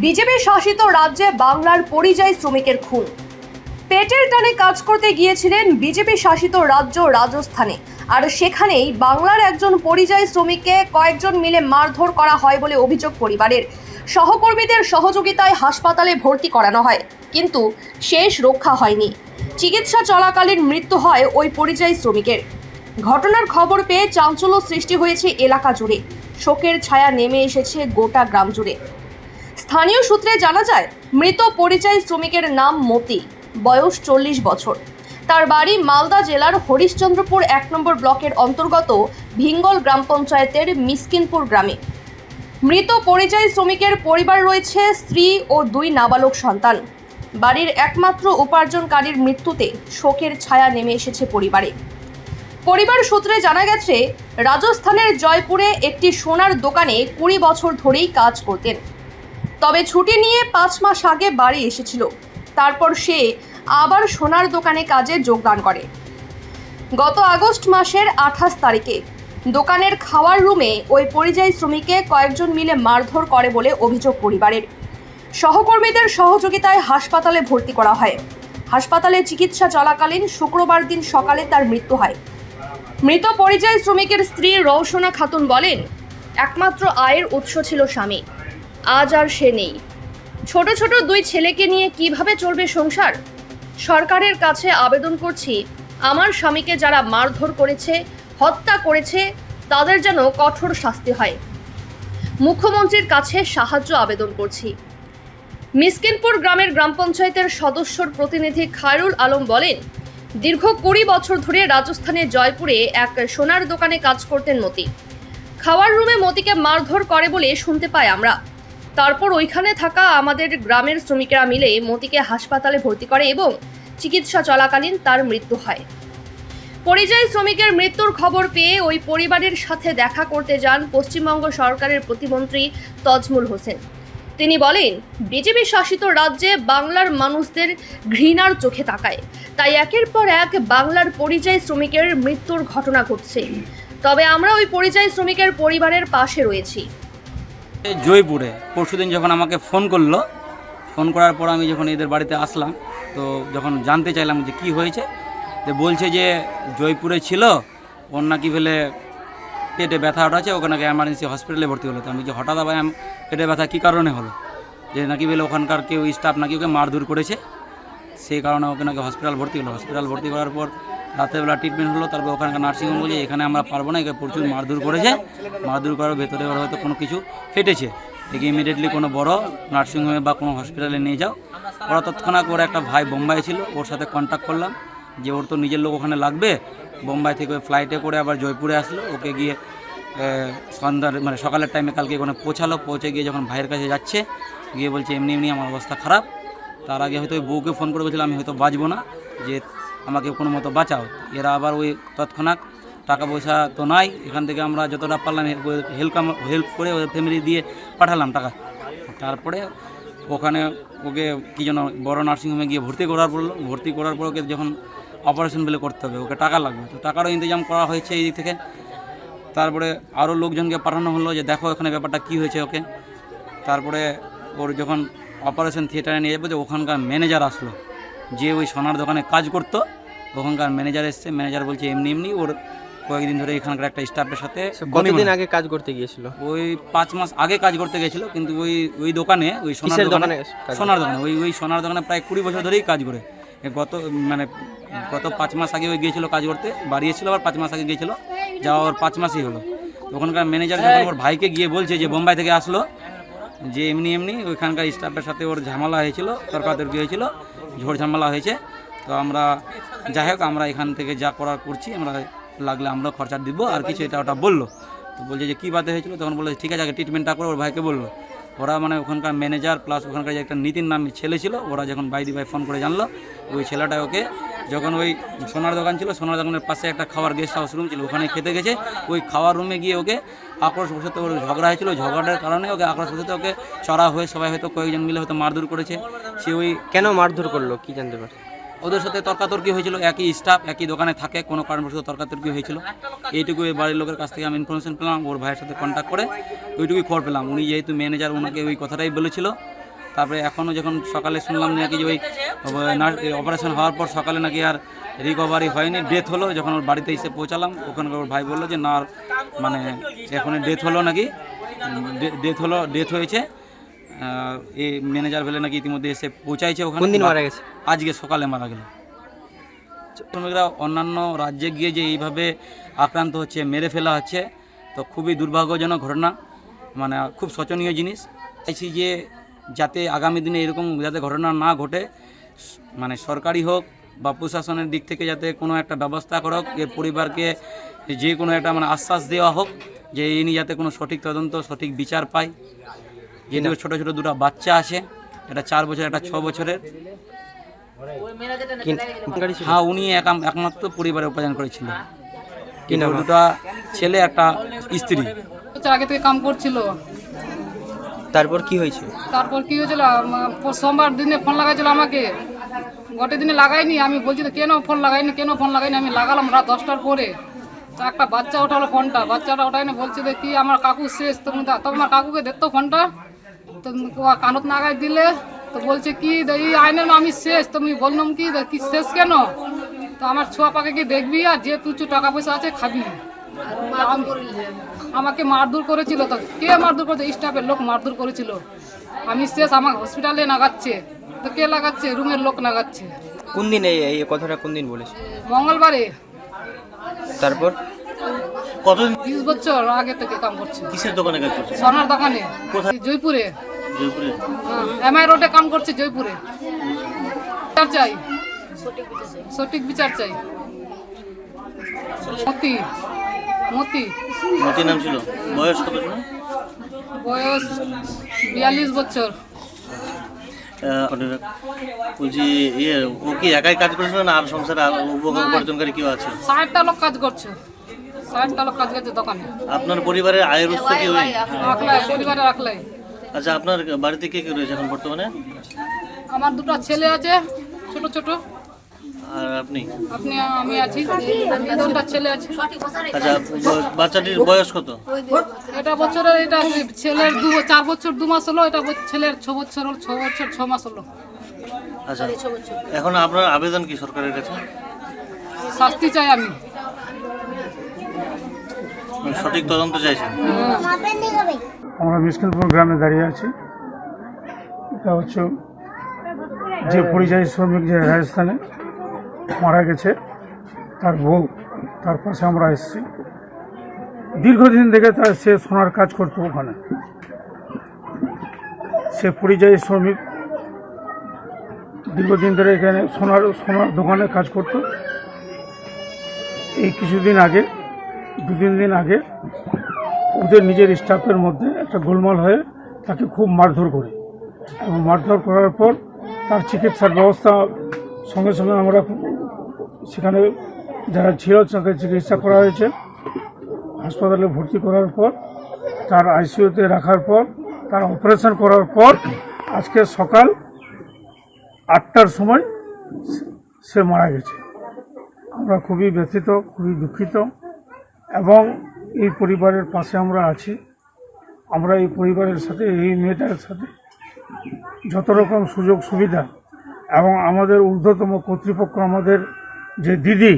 BJP শাসিত রাজ্যে বাংলার পরিযায়ী শ্রমিকের খুন। পেটের টানে কাজ করতে গিয়েছিলেন বিজেপি শাসিত রাজ্য রাজস্থানে। আর সেখানেই বাংলার একজন পরিযায়ী শ্রমিককে কয়েকজন মিলে মারধর করা হয় বলে অভিযোগ পরিবারের। সহকর্মীদের সহযোগিতায় হাসপাতালে ভর্তি করানো হয়, কিন্তু শেষ রক্ষা হয়নি। চিকিৎসা চলাকালীন মৃত্যু হয় ওই পরিযায়ী শ্রমিকের। ঘটনার খবর পেয়ে চাঞ্চল্য সৃষ্টি হয়েছে এলাকা জুড়ে। শোকের ছায়া নেমে এসেছে গোটা গ্রাম জুড়ে। স্থানীয় সূত্রে জানা যায়, মৃত পরিযায়ী শ্রমিকের নাম মতি, বয়স চল্লিশ বছর। তার বাড়ি মালদা জেলার হরিশ্চন্দ্রপুর এক নম্বর ব্লকের অন্তর্গত ভিঙ্গল গ্রাম পঞ্চায়েতের মিসকিনপুর গ্রামে। মৃত পরিযায়ী শ্রমিকের পরিবার রয়েছে স্ত্রী ও দুই নাবালক সন্তান। বাড়ির একমাত্র উপার্জনকারীর মৃত্যুতে শোকের ছায়া নেমে এসেছে পরিবারে। পরিবার সূত্রে জানা গেছে, রাজস্থানের জয়পুরে একটি সোনার দোকানে কুড়ি বছর ধরেই কাজ করতেন। তবে ছুটি নিয়ে পাঁচ মাস আগে বাড়ি এসেছিল। তারপর সে আবার সোনার দোকানে কাজে যোগদান করে। গত আগস্ট মাসের আঠাশ তারিখে দোকানের খাওয়ার রুমে ওই পরিযায়ী শ্রমিককে কয়েকজন মিলে মারধর করে বলে অভিযোগ পরিবারের। সহকর্মীদের সহযোগিতায় হাসপাতালে ভর্তি করা হয়। হাসপাতালে চিকিৎসা চলাকালীন শুক্রবার দিন সকালে তার মৃত্যু হয়। মৃত পরিযায়ী শ্রমিকের স্ত্রী রৌশনা খাতুন বলেন, একমাত্র আয়ের উৎস ছিল স্বামী। আজ আর সে নেই। ছোট ছোট দুই ছেলেকে নিয়ে কীভাবে চলবে সংসার? সরকারের কাছে আবেদন করছি, আমার স্বামীকে যারা মারধর করেছে, হত্যা করেছে, তাদের যেন কঠোর শাস্তি হয়। মুখ্যমন্ত্রীর কাছে সাহায্য আবেদন করছি। মিসকিনপুর গ্রামের গ্রাম পঞ্চায়েতের সদস্যর প্রতিনিধি খায়রুল আলম বলেন, দীর্ঘ কুড়ি বছর ধরে রাজস্থানের জয়পুরে এক সোনার দোকানে কাজ করতেন মতি। খাওয়ার রুমে মতিকে মারধর করে বলে শুনতে পাই আমরা। তারপর ওইখানে থাকা আমাদের গ্রামের শ্রমিকেরা মিলে মতিকে হাসপাতালে ভর্তি করে এবং চিকিৎসা চলাকালীন তার মৃত্যু হয়। পরিযায়ী শ্রমিকের মৃত্যুর খবর পেয়ে ওই পরিবারের সাথে দেখা করতে যান পশ্চিমবঙ্গ সরকারের প্রতিমন্ত্রী তজমুল হোসেন। তিনি বলেন, বিজেপি শাসিত রাজ্যে বাংলার মানুষদের ঘৃণার চোখে তাকায়। তাই একের পর এক বাংলার পরিযায়ী শ্রমিকের মৃত্যুর ঘটনা ঘটছে। তবে আমরা ওই পরিযায়ী শ্রমিকের পরিবারের পাশে রয়েছি। জয়পুরে। পরশুদিন যখন আমাকে ফোন করল, ফোন করার পর আমি যখন এদের বাড়িতে আসলাম, তো যখন জানতে চাইলাম যে কি হয়েছে, তো বলছে যে জয়পুরে ছিল, ওর নাকি ফেলে পেটে ব্যথা ওঠাচ্ছে ওখানে এমার্জেন্সি হসপিটালে ভর্তি হলো। তো আমি যে হঠাৎ আবার পেটে ব্যথা কী কারণে হলো? যে নাকি বলে ওখানকার কেউ স্টাফ নাকি ওকে মারধর করেছে সেই কারণে ওকে নাকি হসপিটাল ভর্তি হলো। হসপিটাল ভর্তি করার পর রাত্রেবেলা ট্রিটমেন্ট হলো, তারপর ওখানকার নার্সিংহোম বলে, এখানে আমরা পারব না, একে প্রচুর মারধর করেছে মারধর করার ভেতরে ওর হয়তো কোনো কিছু ফেটেছে। একে ইমিডিয়েটলি কোনো বড় নার্সিংহোমে বা কোনো হসপিটালে নিয়ে যাও। ওরা তৎক্ষণাৎ ওর একটা ভাই বোম্বাই ছিল, ওর সাথে কন্ট্যাক্ট করলাম। যে ওর তো নিজের লোক ওখানে লাগবে। বোম্বাই থেকে ফ্লাইটে করে আবার জয়পুরে আসলো। ওকে গিয়ে সন্ধ্যার মানে সকালের টাইমে কালকে ওখানে পৌঁছালো। পৌঁছে গিয়ে যখন ভাইয়ের কাছে যাচ্ছে, গিয়ে বলছে, এমনি এমনি আমার অবস্থা খারাপ। তার আগে হয়তো ওই বউকে ফোন করে বলছিল আমি হয়তো বাঁচবো না, যে আমাকে কোনো মতো বাঁচাও। এরা আবার ওই তৎক্ষণাৎ টাকা পয়সা তো নাই, এখান থেকে আমরা যতটা পারলাম হেল্প হেল্প করে ওদের ফ্যামিলি দিয়ে পাঠালাম টাকা। তারপরে ওখানে ওকে কী যেন বড় নার্সিংহোমে গিয়ে ভর্তি করার পড়ল ভর্তি করার পর ওকে যখন অপারেশন বলে করতে হবে, ওকে টাকা লাগবে। তো টাকারও ইন্তজাম করা হয়েছে এই দিক থেকে। তারপরে আরও লোকজনকে পাঠানো হলো যে, দেখো এখানে ব্যাপারটা কী হয়েছে ওকে। তারপরে ওর যখন অপারেশন থিয়েটারে নিয়ে যাবে যে ওখানকার ম্যানেজার আসলো। যে ওই সোনার দোকানে কাজ করতো ওখানকার ম্যানেজার এসছে ম্যানেজার বলছে এমনি এমনি ওর কয়েকদিন ধরে এখানকার একটা স্টাফের সাথে কতদিন আগে কাজ করতে গিয়েছিল? ওই পাঁচ মাস আগে কাজ করতে গেছিল কিন্তু ওই ওই দোকানে ওই সোনার দোকানে সোনার দোকানে ওই ওই সোনার দোকানে প্রায় কুড়ি বছর ধরেই কাজ করে। গত মানে গত পাঁচ মাস আগে ওই গিয়েছিল কাজ করতে বাড়ি এসেছিল আবার পাঁচ মাস আগে গিয়েছিল যাওয়া ওর পাঁচ মাসই হলো। ওখানকার ম্যানেজার যখন ওর ভাইকে গিয়ে বলছে যে বোম্বাই থেকে আসলো যে এমনি এমনি ওইখানকার স্টাফের সাথে ওর ঝামেলা হয়েছিল, তর্কাতর্কি হয়েছিল ঝোড় ঝামেলা হয়েছে। তো আমরা, যাই হোক, আমরা এখান থেকে যা করার করছি, আমরা লাগলে আমরা খরচা দিব, আর কিছু এটা ওটা বলল। তো বলছে যে, কী বাদে হয়েছিল? তখন বলল, ঠিক আছে, আগে ট্রিটমেন্টটা করে, ওর ভাইকে বলল। ওরা মানে ওখানকার ম্যানেজার প্লাস ওখানকার যে একটা নীতির নামে ছেলে ছিল, ওরা যখন বাইদি ভাই ফোন করে জানলো, ওই ছেলেটা ওকে যখন ওই সোনার দোকান ছিল সোনার দোকানের পাশে একটা খাওয়ার গেস্ট হাউস রুম ছিল ওখানে খেতে গেছে। ওই খাওয়ার রুমে গিয়ে ওকে আক্রোশ বসতে ওর ঝগড়া হয়েছিল। ঝগড়ার কারণে ওকে আক্রোশ বসতে ওকে চড়া হয়ে সবাই হয়তো কয়েকজন মিলে হয়তো মারধর করেছে। সে ওই কেন মারধর করল? কি জানতে পারে ওদের সাথে তর্কাতর্কি হয়েছিল। একই স্টাফ একই দোকানে থাকে কোনো কারণবশত তর্কাতর্কি হয়েছিল। এইটুকু এই বাড়ির লোকের কাছ থেকে আমি ইনফরমেশন পেলাম। ওর ভাইয়ের সাথে কন্ট্যাক্ট করে ওইটুকুই খবর পেলাম। উনি যেহেতু ম্যানেজার ওনাকে ওই কথাটাই বলেছিল। তারপরে এখনও যখন সকালে শুনলাম নাকি যে ওই অপারেশন হওয়ার পর সকালে নাকি আর রিকভারি হয়নি ডেথ হলো যখন ওর বাড়িতে এসে পৌঁছালাম ওখানকার ওর ভাই বলল যে না আর মানে এখন ডেথ হলো নাকি ডেথ হলো ডেথ হয়েছে। এই ম্যানেজার ভেলে নাকি ইতিমধ্যে এসে পৌঁছাইছে ওখানে। দিন মারা গেছে? আজকে সকালে মারা গেল। শ্রমিকরা অন্যান্য রাজ্যে গিয়ে যে এইভাবে আক্রান্ত হচ্ছে মেরে ফেলা হচ্ছে তো খুবই দুর্ভাগ্যজনক ঘটনা। মানে খুব শোচনীয় জিনিস। চাইছি যে যাতে আগামী দিনে এরকম যাতে ঘটনা না ঘটে মানে সরকারি হোক বা প্রশাসনের দিক থেকে যাতে কোনো একটা ব্যবস্থা করা হোক এর পরিবারকে যে কোনো একটা মানে আশ্বাস দেওয়া হোক যে ইনি যাতে কোনো সঠিক তদন্ত সঠিক বিচার পায়। যেহেতু ছোটো ছোটো দুটো বাচ্চা আছে এটা চার বছর একটা ছ বছরের। হ্যাঁ উনি একাম- একমাত্র পরিবারে উপার্জন করেছিল? দুটা ছেলে একটা স্ত্রী। আগে থেকে কাম করছিল। তারপর কি হয়েছে? তারপর কি হয়েছিল? সোমবার দিনে ফোন লাগাইছিল আমাকে। গোটে দিনে লাগাইনি, আমি বলছি তো কেন ফোন লাগাইনি, কেন ফোন লাগাইনি? আমি লাগালাম রাত দশটার পরে। তো একটা বাচ্চা ওঠালো ফোনটা। বাচ্চাটা ওঠাইনি বলছে যে, কি আমার কাকু শেষ? তুমি দা- তোমার কাকুকে দেখতো ফোনটা। তো কানত নাগাই দিলে। তো বলছে কি এই আইনের আমি শেষ। তুমি বললাম কি শেষ কেন? তো আমার ছোয়া পাকে কি দেখবি আর যে তুচু টাকা পয়সা আছে খাবি। আমাকে মারধর করেছিল তো। কে মারধর করেছে? স্টাফের লোক মারধর করেছিল। আমি শেষ আমার হসপিটালে লাগাচ্ছে তো কে লাগাচ্ছে? রুমের লোক লাগাচ্ছে কোন দিন এই এই কথাটা কোন দিন বলেছে? মঙ্গলবারে। তারপর? কতদিন? বিশ বছর আগে থেকে কাম করছে। কিসের দোকানে কাজ করছে? সোনার দোকানে। কোথায়? জয়পুরে। জয়পুরে। এমআই রোডে কাম করছে জয়পুরে। বিচার চাই। সঠিক বিচার চাই। মতি মতি। মতি নাম ছিল। বয়স কত ছিল? বয়স বিয়াল্লিশ বছর। বলছি ইয়ে ও কি একাই কাজ করেছিল না আর সংসারে উপার্জনকারী কেউ আছে? ষাটটা লোক কাজ করছে। ষাটটা লোক কাজ করছে দোকানে। আপনার পরিবারের আয়ের উৎস কি ওই? পরিবারে রাখলাই। আচ্ছা আপনার বাড়িতে কে কে রয়েছে এখন বর্তমানে? আমার দুটো ছেলে আছে ছোট ছোট। আর আপনি? আপনি আমি আছি। দুটা ছেলে আছে। আচ্ছা বাচ্চাটির বয়স কত? এটা বছরের এটা ছেলের দু চার বছর দু মাস হলো এটা ছেলের ছ বছর হলো ছ বছর ছ মাস হলো। আচ্ছা এখন আপনার আবেদন কি সরকারের কাছে? শাস্তি চাই আমি। মানে সঠিক তদন্ত চাইছেন? আমরা মিসকিনপুর গ্রামে দাঁড়িয়ে আছি। এটা হচ্ছে যে পরিযায়ী শ্রমিক যে রাজস্থানে মারা গেছে, তার বউ, তার পাশে আমরা এসেছি। দীর্ঘদিন থেকে তার সে সোনার কাজ করতো ওখানে। সে পরিযায়ী শ্রমিক। দীর্ঘদিন ধরে এখানে সোনার সোনার দোকানে কাজ করতো। এই কিছুদিন আগে দু তিন দিন আগে, ওদের নিজের স্টাফের মধ্যে একটা গোলমাল হয়ে তাকে খুব মারধর করে। এবং মারধর করার পর তার চিকিৎসার ব্যবস্থা সঙ্গে সঙ্গে আমরা সেখানে যারা ছিল, তাকে চিকিৎসা করা হয়েছে। হাসপাতালে ভর্তি করার পর, তার আইসিইউতে রাখার পর, তার অপারেশন করার পর, আজকে সকাল আটটার সময় সে মারা গেছে। আমরা খুবই ব্যথিত, খুবই দুঃখিত এবং এই পরিবারের পাশে আমরা আছি। আমরা এই পরিবারের সাথে, এই মেয়েটার সাথে যত রকম সুযোগ সুবিধা এবং আমাদের ঊর্ধ্বতম কর্তৃপক্ষ আমাদের যে দিদি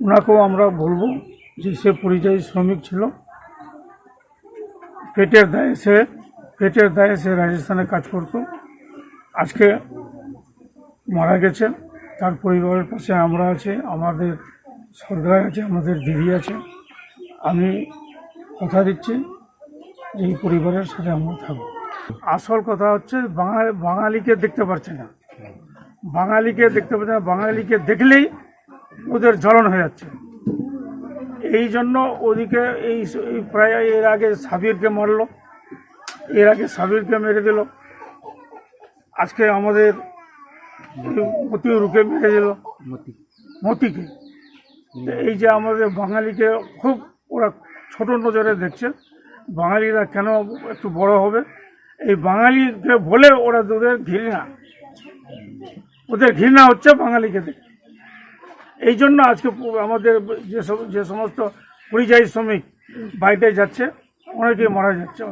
ওনাকেও আমরা বলব যে সে পরিযায়ী শ্রমিক ছিল। পেটের দায়ে সে, পেটের দায়ে সে রাজস্থানে কাজ করতো। আজকে মারা গেছে। তার পরিবারের পাশে আমরা আছি, আমাদের সরকার আছে, আমাদের দিদি আছে। আমি কথা দিচ্ছি এই পরিবারের সাথে আমরা থাকব। আসল কথা হচ্ছে বাঙালি বাঙালিকে দেখতে পারছে না। বাঙালিকে দেখতে পাচ্ছে না বাঙালিকে দেখলেই ওদের জ্বলন হয়ে যাচ্ছে। এই জন্য ওদিকে এই প্রায় এর আগে সাবিরকে মারলো এর আগে সাবিরকে মেরে দিল আজকে আমাদের মতিউরকে মেরে দিল মতি। মতিকে। এই যে আমাদের বাঙালিকে খুব ওরা ছোট নজরে দেখছে বাঙালিরা কেন একটু বড় হবে? এই বাঙালিকে বলে ওরা ওদের ঘৃণা ওদের ঘৃণা হচ্ছে বাঙালিকে দেখে। এই জন্য আজকে আমাদের যে যে সমস্ত পরিযায়ী শ্রমিক বাইরে যাচ্ছে, অনেকেই মারা যাচ্ছে।